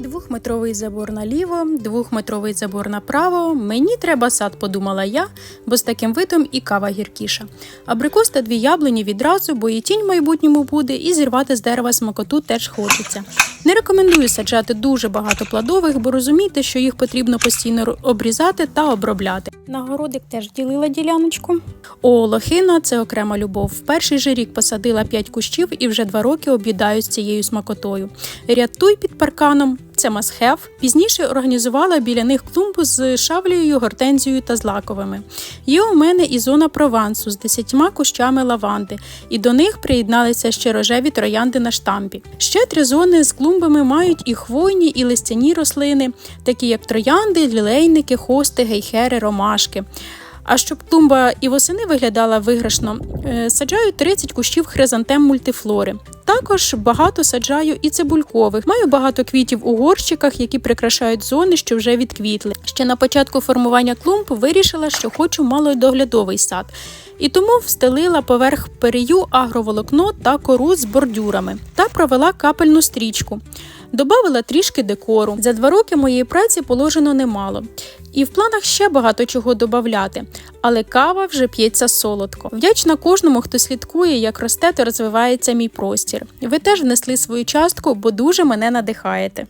Двохметровий забор наліво, двохметровий забор направо. Мені треба сад, подумала я, бо з таким видом і кава гіркіша. Абрикос та дві яблуні відразу, бо і тінь в майбутньому буде, і зірвати з дерева смакоту теж хочеться. Не рекомендую саджати дуже багато плодових, бо розумійте, що їх потрібно постійно обрізати та обробляти. На городик теж ділила діляночку. О, лохина це окрема любов. В перший же рік посадила 5 кущів і вже два роки об'їдаю з цією смакотою. Рятуй під парканом. Це have. Пізніше організувала біля них клумбу з шавлею, гортензією та злаковими. Є у мене і зона провансу з десятьма кущами лаванди, і до них приєдналися ще рожеві троянди на штампі. Ще три зони з клумбами мають і хвойні, і листяні рослини, такі як троянди, лілейники, хости, гейхери, ромашки. А щоб клумба і восени виглядала виграшно, е, саджаю 30 кущів хризантем мультифлори. Також багато саджаю і цибулькових. Маю багато квітів у горщиках, які прикрашають зони, що вже відквітли. Ще на початку формування клумб вирішила, що хочу малодоглядовий сад. І тому встелила поверх перею агроволокно та кору з бордюрами та провела капельну стрічку. Добавила трішки декору. За два роки моєї праці положено немало. І в планах ще багато чого додати, але кава вже п'ється солодко. Вдячна кожному, хто слідкує, як росте та розвивається мій простір. Ви теж внесли свою частку, бо дуже мене надихаєте.